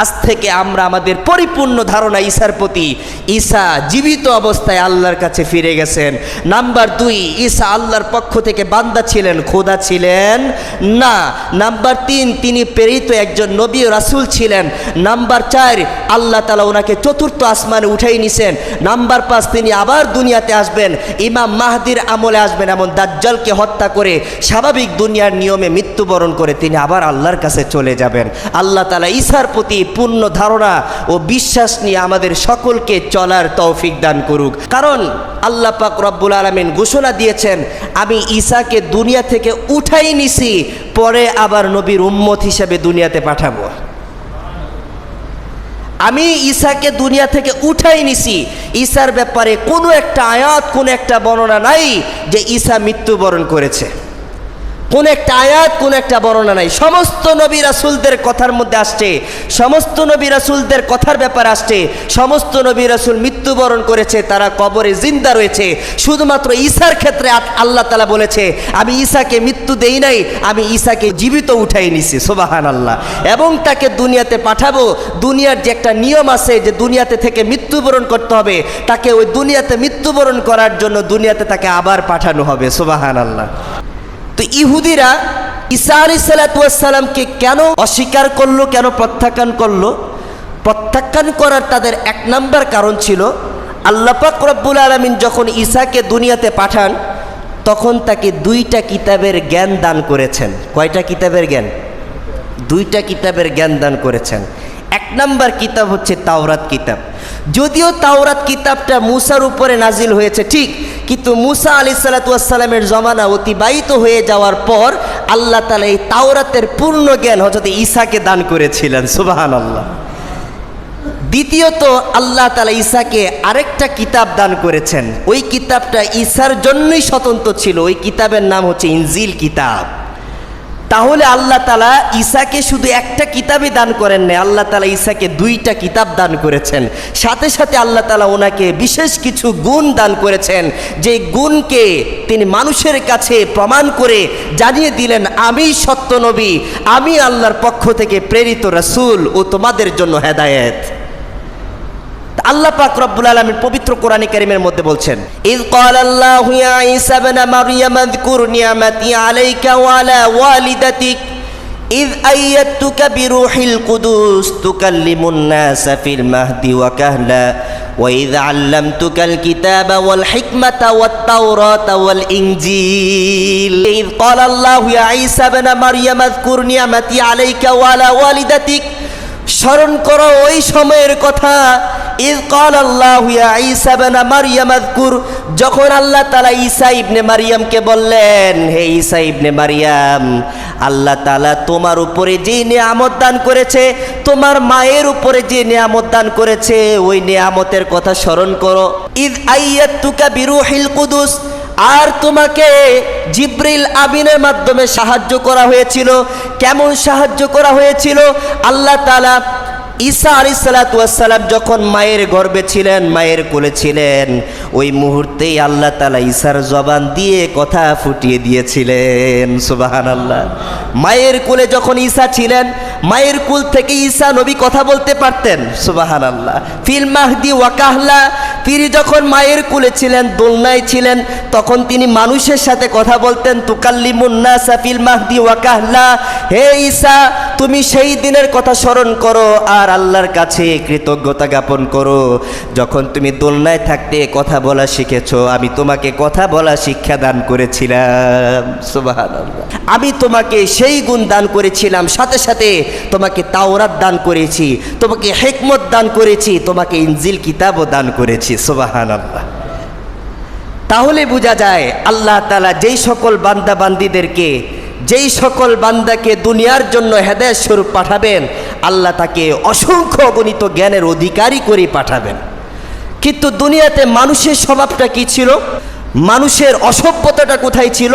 আজ থেকে আমরা আমাদের পরিপূর্ণ ধারণা ঈশার প্রতি। ঈশা জীবিত অবস্থায় আল্লাহর কাছে ফিরে গেছেন। নাম্বার দুই, ঈশা আল্লাহর পক্ষ থেকে বান্দা ছিলেন, খোদা ছিলেন না। নাম্বার তিন, তিনি প্রেরিত একজন নবী রাসূল ছিলেন। নাম্বার চার, আল্লাহ তালা ওনাকে চতুর্থ আসমানে উঠাই নিছেন। নাম্বার পাঁচ, তিনি আবার দুনিয়াতে আসবেন। ইমাম মাহদির আমলে আসবেন, এমন দাজ্জালকে হত্যা করে স্বাভাবিক দুনিয়ার নিয়মে মৃত্যুবরণ করে তিনি আবার আল্লাহর কাছে চলে যাবেন। আল্লাহ তালা ঈশার প্রতি পূর্ণ ধারণা ও বিশ্বাস নিয়ে আমাদের সকলকে চলার তৌফিক দান করুক। কারণ আল্লাহ পাক রব্বুল আলমিন ঘোষণা দিয়েছেন, আমি ঈশাকে দুনিয়া থেকে উঠাই নিছি, পরে আবার নবীর উম্মত হিসেবে দুনিয়াতে পাঠাবো। আমি ঈশাকে দুনিয়া থেকে উঠাই নিছি, ঈশার ব্যাপারে কোনো একটা আয়াত, কোনো একটা বর্ণনা নাই যে ঈশা মৃত্যুবরণ করেছে। কোন একটা আয়াত, কোন একটা বর্ণনা নাই। সমস্ত নবী রাসুলদের কথার মধ্যে আসছে, সমস্ত নবী রাসুলদের কথার ব্যাপার আসছে, সমস্ত নবী রাসুল মৃত্যুবরণ করেছে, তারা কবরে জিন্দা রয়েছে। শুধুমাত্র ঈশার ক্ষেত্রে আল্লাহ তালা বলেছে, আমি ঈশাকে মৃত্যু দেই নাই, আমি ঈশাকে জীবিত উঠাই নিছি সোবাহান আল্লাহ এবং তাকে দুনিয়াতে পাঠাবো, দুনিয়ার যে একটা নিয়ম আছে যে দুনিয়াতে থেকে মৃত্যুবরণ করতে হবে, তাকে ওই দুনিয়াতে মৃত্যুবরণ করার জন্য দুনিয়াতে তাকে আবার পাঠানো হবে সোবাহান আল্লাহ তো ইহুদিরা ঈসা আলি সালাতামকে কেন অস্বীকার করল, কেন প্রত্যাখ্যান করল? প্রত্যাখ্যান করার তাদের এক নাম্বার কারণ ছিল আল্লাপাক রব্বুল আলমিন যখন ঈসাকে দুনিয়াতে পাঠান, তখন তাকে দুইটা কিতাবের জ্ঞান দান করেছেন। কয়টা কিতাবের জ্ঞান? দুইটা কিতাবের জ্ঞান দান করেছেন। এক নাম্বার কিতাব হচ্ছে তাওরাত কিতাব। যদিও তাওরাত কিতাবটা মুসার উপরে নাজিল হয়েছে, ঠিক, কিন্তু মুসা আলি সালাতামের জমানা অতিবাহিত হয়ে যাওয়ার পর আল্লাহ তালা এই তাওরাতের পূর্ণ জ্ঞান হজরত ঈসাকে দান করেছিলেন সুবাহান আল্লাহ দ্বিতীয়ত, আল্লাহ তালা ঈসাকে আরেকটা কিতাব দান করেছেন। ওই কিতাবটা ঈসার জন্যই স্বতন্ত্র ছিল, ওই কিতাবের নাম হচ্ছে ইনজিল কিতাব। তাহলে আল্লাহ তালা ঈসাকে শুধু একটা কিতাবই দান করেন নাই, আল্লাহ তালা ঈসাকে দুইটা কিতাব দান করেছেন। সাথে সাথে আল্লাহ তালা ওনাকে বিশেষ কিছু গুণ দান করেছেন, যে গুণকে তিনি মানুষের কাছে প্রমাণ করে জানিয়ে দিলেন, আমি সত্য নবী, আমি আল্লাহর পক্ষ থেকে প্রেরিত রাসূল ও তোমাদের জন্য হেদায়েত। আল্লাহ পাক রব্বুল আলামিন পবিত্র কোরআন কারীমের মধ্যে বলছেন ইয ক্বালাল্লাহু ইয়া ঈসা ইবনে মারইয়াম আযকুর নিয়ামাতি আলাইকা ওয়া আলা ওয়ালিদাতিক إذ أيدتك بروح القدس تكلم الناس في المهد وكهلا وإذ علمتك الكتاب والحكمة والتوراة والإنجيل إذ قال الله يا عيسى ابن مريم اذكر نعمتي عليك وعلى والدتك স্মরণ করো ওই সময়ের কথা যখন আল্লাহ তাআলা ঈসা ইবনে মারইয়ামকে বললেন, হে ঈসা ইবনে মারইয়াম আল্লাহ তাআলা তোমার উপরে যে নিয়ামত দান করেছে, তোমার মায়ের উপরে যে নিয়ামত দান করেছে, ওই নিয়ামতের কথা স্মরণ করো। ইদ আইয়াতুকা বিরুহিল কুদুস, আর তোমাকে জিব্রিল আমিনের মাধ্যমে সাহায্য করা হয়েছিল। কেমন সাহায্য করা হয়েছিল? আল্লাহ তালা ঈসা আলি সালাতাম যখন মায়ের গর্বে ছিলেন, মায়ের কোলে ছিলেন, ওই মুহূর্তেই আল্লাহ তালা ঈসার জবান দিয়ে কথা ফুটিয়ে দিয়েছিলেন সুবাহান আল্লাহ মায়ের কোলে যখন ঈসা ছিলেন, মায়ের কুল থেকে ঈসা নবী কথা বলতে পারতেন সুবাহান আল্লাহ ফিল মাহদি ওয়াকাহলা, তিনি যখন মায়ের কুলে ছিলেন, দোলনায় ছিলেন, তখন তিনি মানুষের সাথে কথা বলতেন তুকাল্লিমুন্না সাফিল মাহদি ওয়াকাহলা, হে ঈসা তুমি সেই দিনের কথা স্মরণ করো আর আল্লাহর কাছে কৃতজ্ঞতা জ্ঞাপন করো। যখন তুমি দোলনায় থাকতে কথা বলা শিখেছো, আমি তোমাকে কথা বলা শিক্ষা দান করেছিলাম। আমি তোমাকে সেই গুণ দান করেছিলাম, সাথে সাথে তোমাকে তাওরাত দান করেছি, তোমাকে হেকমত দান করেছি, তোমাকে ইনজিল কিতাবও দান করেছি। সুবহানাল্লাহ। তাহলে বোঝা যায়, আল্লাহ তালা যেই সকল বান্দা বান্দিদেরকে যেই সকল বান্দাকে দুনিয়ার জন্য হেদায়ত স্বরূপ পাঠাবেন, আল্লাহ তাকে অসংখ্য গণিত জ্ঞানের অধিকারী করে পাঠাবেন। কিন্তু দুনিয়াতে মানুষের স্বভাবটা কি ছিল? মানুষের অসভ্যতাটা কোথায় ছিল?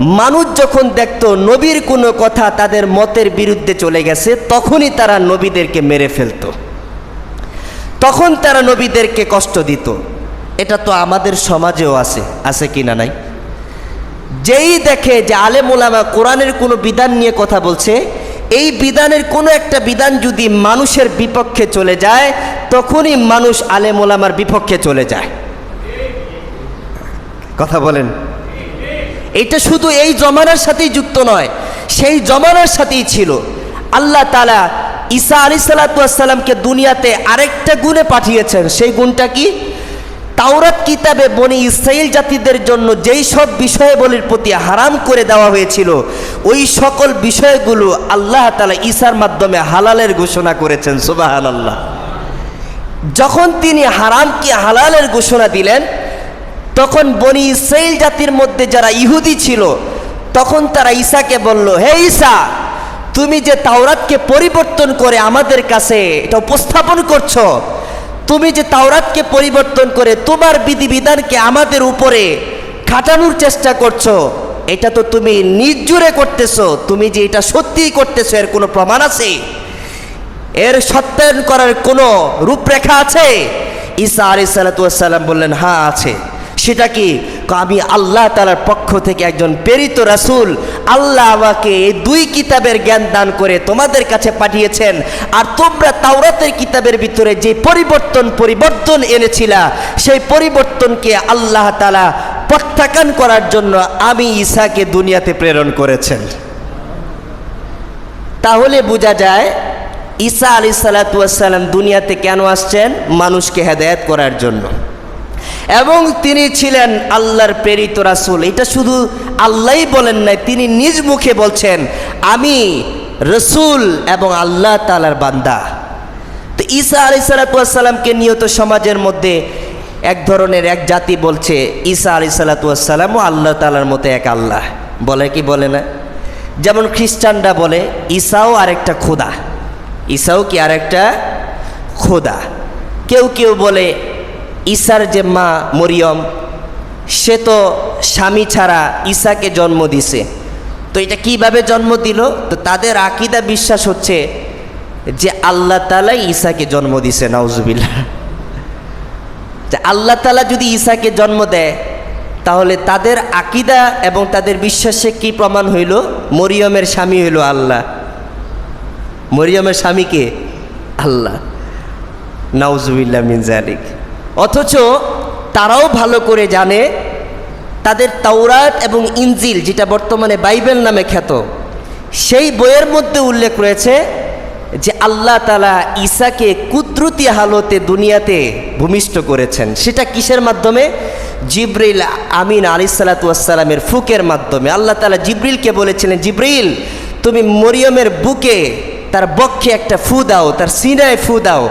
মানুষ যখন দেখত নবীর কোনো কথা তাদের মতের বিরুদ্ধে চলে গেছে, তখনই তারা নবীদেরকে মেরে ফেলতো। তখন তারা নবীদেরকে কষ্ট দিত। এটা তো আমাদের সমাজেও আছে আছে কিনা নাই? যেই দেখে যে আলেম ওলামা কোরআনের কোনো বিধান নিয়ে কথা বলছে, এই বিধানের কোনো একটা বিধান যদি মানুষের বিপক্ষে চলে যায়, তখনই মানুষ আলেম ওলামার বিপক্ষে চলে যায়। কথা বলেন। এটা শুধু এই জমানার সাথেই যুক্ত নয়, সেই জমানার সাথেই ছিল। আল্লাহ তালা ঈসা আলি সাল্লাতামকে দুনিয়াতে আরেকটা গুণে পাঠিয়েছেন। সেই গুণটা কি? তাওরাত কিতাবে বনি ইসরায়েল জাতিদের জন্য যেই সব বিষয়াবলীর প্রতি হারাম করে দেওয়া হয়েছিল, ওই সকল বিষয়গুলো আল্লাহ তালা ঈসার মাধ্যমে হালালের ঘোষণা করেছেন সুবাহান আল্লাহ যখন তিনি হারামকে হালালের ঘোষণা দিলেন, তখন বনি ইসরায়েল জাতির মধ্যে যারা ইহুদি ছিল, তখন তারা ঈসাকে বলল, হে ঈসা, তুমি যে তাওরাতকে পরিবর্তন করে আমাদের কাছে এটা উপস্থাপন করছ তুমি যে তাওরাতকে পরিবর্তন করে তোমার বিধিবিধানকে আমাদের উপরে খাটানোর চেষ্টা করছ, এটা তো তুমি নিজজুরে করতেছো, তুমি যে এটা সত্যিই করতেছো, এর কোনো প্রমাণ আছে? এর সত্যায়ন করার কোনো রূপরেখা আছে? ঈসা আলি সালাতাম বললেন হ্যাঁ আছে। সেটা কি আমি আল্লাহ তালার পক্ষ থেকে একজন প্রেরিত রাসুল, আল্লাহ আমাকে এই দুই কিতাবের জ্ঞান দান করে তোমাদের কাছে পাঠিয়েছেন। আর তোমরা তাওরাতের কিতাবের ভিতরে যে পরিবর্তন পরিবর্তন এনেছিলা, সেই পরিবর্তনকে আল্লাহ তালা প্রত্যাখ্যান করার জন্য আমি ঈশাকে দুনিয়াতে প্রেরণ করেছেন। তাহলে বোঝা যায়, ঈসা আলি সালাতাম দুনিয়াতে কেন আসছেন? মানুষকে হেদায়ত করার জন্য। এবং তিনি ছিলেন আল্লাহর প্রেরিত রাসূল। এটা শুধু আল্লাহ বলেন নাই, তিনি নিজ মুখে বলছেন, আমি রসুল এবং আল্লাহ তালার বান্দা। তো ঈসা আলি সালাতামকে নিয়ত সমাজের মধ্যে এক ধরনের, এক জাতি বলছে, ঈসা আলি সালাতামও আল্লাহ তালার মতো এক আল্লাহ। বলে কি বলে না? যেমন খ্রিস্টানরা বলে, ঈসাও আরেকটা খোদা। ঈসাও কি আরেকটা খোদা? কেউ কেউ বলে ঈসার যে মা মরিয়ম, সে তো স্বামী ছাড়া ঈসাকে জন্ম দিছে। তো এটা কীভাবে জন্ম দিল? তো তাদের আকিদা বিশ্বাস হচ্ছে যে আল্লাহ তালা ঈসাকে জন্ম দিছে, নাউজুবিল্লাহ। যে আল্লাহ তালা যদি ঈসাকে জন্ম দেয়, তাহলে তাদের আকিদা এবং তাদের বিশ্বাসে কি প্রমাণ হইল? মরিয়মের স্বামী হইল আল্লাহ। মরিয়মের স্বামীকে আল্লাহ। নাউজুবিল্লা মিনজালিক অথচ তারাও ভালো করে জানে তাদের তাওরাত এবং ইনজিল, যেটা বর্তমানে বাইবেল নামে খ্যাত, সেই বইয়ের মধ্যে উল্লেখ রয়েছে যে আল্লাহ তালা ঈসাকে কুদরতি হালতে দুনিয়াতে ভূমিষ্ঠ করেছেন। সেটা কিসের মাধ্যমে? জিব্রিল আমিন আলি সালাতামের ফুকের মাধ্যমে। আল্লাহ তালা জিব্রিলকে বলেছিলেন, জিব্রিল, তুমি মরিয়মের বুকে তার বক্ষে একটা ফু দাও, তার সিনায় ফু দাও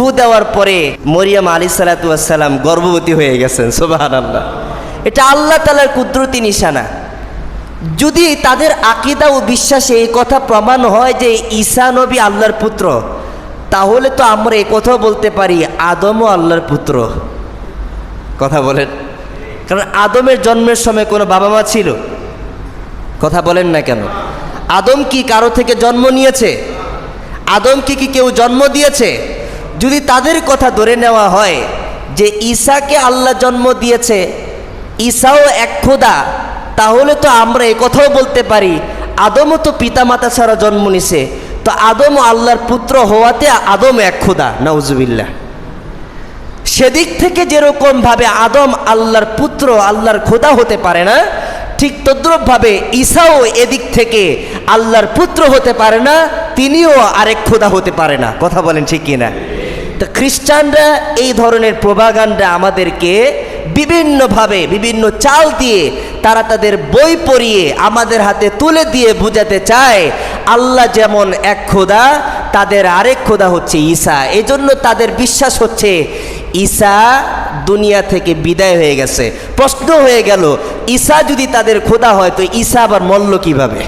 ফু দেওয়ার পরে মরিয়াম আলী সালাতাম গর্ভবতী হয়ে গেছেন সোবাহান আল্লাহ এটা আল্লাহ তালার কুদরতি নিশানা। যদি তাদের আকিদা ও বিশ্বাসে এই কথা প্রমাণ হয় যে ঈসা নবী আল্লাহর পুত্র, তাহলে তো আমরা এ কথাও বলতে পারি, আদমও আল্লাহর পুত্র। কথা বলেন। কারণ আদমের জন্মের সময় কোনো বাবা মা ছিল? কথা বলেন না কেন? আদম কি কারও থেকে জন্ম নিয়েছে? আদমকে কি কেউ জন্ম দিয়েছে? যদি তাদের কথা ধরে নেওয়া হয় যে ঈসাকে আল্লাহ জন্ম দিয়েছে ঈসাও এক খোদা, তাহলে তো আমরা কথাও বলতে পারি, আদমও তো পিতামাতা ছাড়া জন্ম নিছে, তো আদম আল্লাহর পুত্র হওয়াতে আদম এক খোদা নওজুবিল্লা সেদিক থেকে যেরকমভাবে আদম আল্লাহর পুত্র, আল্লাহর খোদা হতে পারে না, ঠিক তদ্রুপভাবে ঈসাও এদিক থেকে আল্লাহর পুত্র হতে পারে না, তিনিও আরেক খোদা হতে পারে না। কথা বলেন ঠিক কিনা? তো খ্রিস্টানরা এই ধরনের প্রভাগান্ডা আমাদেরকে বিভিন্নভাবে, বিভিন্ন চাল দিয়ে তারা তাদের বই পড়িয়ে আমাদের হাতে তুলে দিয়ে বুঝাতে চায়, আল্লাহ যেমন এক খোদা, তাদের আরেক খোদা হচ্ছে ঈসা। এজন্য তাদের বিশ্বাস হচ্ছে, ঈসা দুনিয়া থেকে বিদায় হয়ে গেছে। প্রশ্ন হয়ে গেল, ঈসা যদি তাদের খোদা হয়, তো ঈসা আবার মল্ল কীভাবে?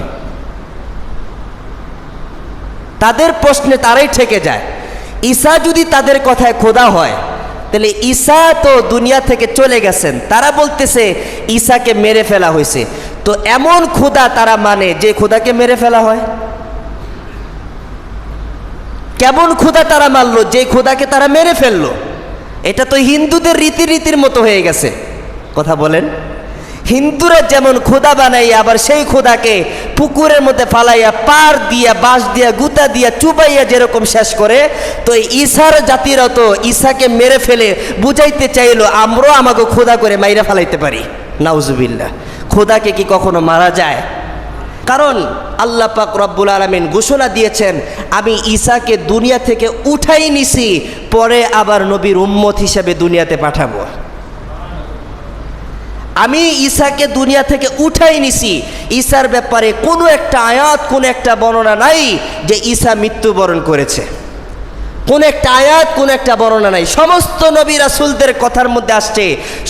তাদের প্রশ্নে তারাই ঠেকে যায়। ঈসা যদি তাদের কথায় খোদা হয়, তাহলে ঈসা তো দুনিয়া থেকে চলে গেছেন। তারা বলতেছে, ঈসাকে মেরে ফেলা হয়েছে। তো এমন খোদা তারা মানে যে খোদাকে মেরে ফেলা হয়? কেমন খোদা তারা মানলো যে খোদাকে তারা মেরে ফেলল? এটা তো হিন্দুদের রীতি রীতির মতো হয়ে গেছে। কথা বলেন। হিন্দুরা যেমন খোদা বানাইয়া আবার সেই খোদাকে পুকুরের মধ্যে ফালাইয়া, পার দিয়া, বাঁশ দিয়া, গুতা দিয়া চুবাইয়া যেরকম শেষ করে, তো ঈশার জাতিরাও তো ঈশাকে মেরে ফেলে বুঝাইতে চাইলো, আমরাও আমাকে খোদা করে মাইরা ফালাইতে পারি। নাউজুবিল্লাহ। খোদাকে কি কখনো মারা যায়? কারণ আল্লাহ পাক রব্বুল আলমিন ঘোষণা দিয়েছেন, আমি ঈশাকে দুনিয়া থেকে উঠাই নিছি, পরে আবার নবীর উম্মত হিসেবে দুনিয়াতে পাঠাবো। আমি ঈশাকে দুনিয়া থেকে উঠাই নিছি। ঈশার ব্যাপারে কোনো একটা আয়াত, কোনো একটা বর্ণনা নাই যে ঈসা মৃত্যুবরণ করেছে। কোন একটা আয়াত, কোন একটা বর্ণনা নাই। সমস্ত নবী রাসুলদের কথার মধ্যে আসছে,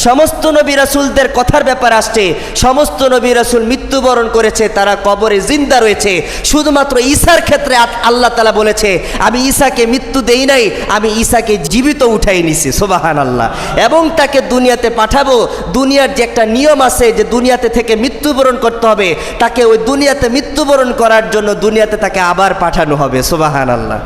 সমস্ত নবী রাসুলদের কথার ব্যাপার আসছে, সমস্ত নবী রাসুল মৃত্যুবরণ করেছে, তারা কবরে জিন্দা রয়েছে। শুধুমাত্র ঈশার ক্ষেত্রে আল্লাহ তালা বলেছে, আমি ঈশাকে মৃত্যু দেই নাই, আমি ঈশাকে জীবিত উঠাই নিছি সোবাহান আল্লাহ এবং তাকে দুনিয়াতে পাঠাবো, দুনিয়ার যে একটা নিয়ম আছে যে দুনিয়াতে থেকে মৃত্যুবরণ করতে হবে, তাকে ওই দুনিয়াতে মৃত্যুবরণ করার জন্য দুনিয়াতে তাকে আবার পাঠানো হবে সোবাহান আল্লাহ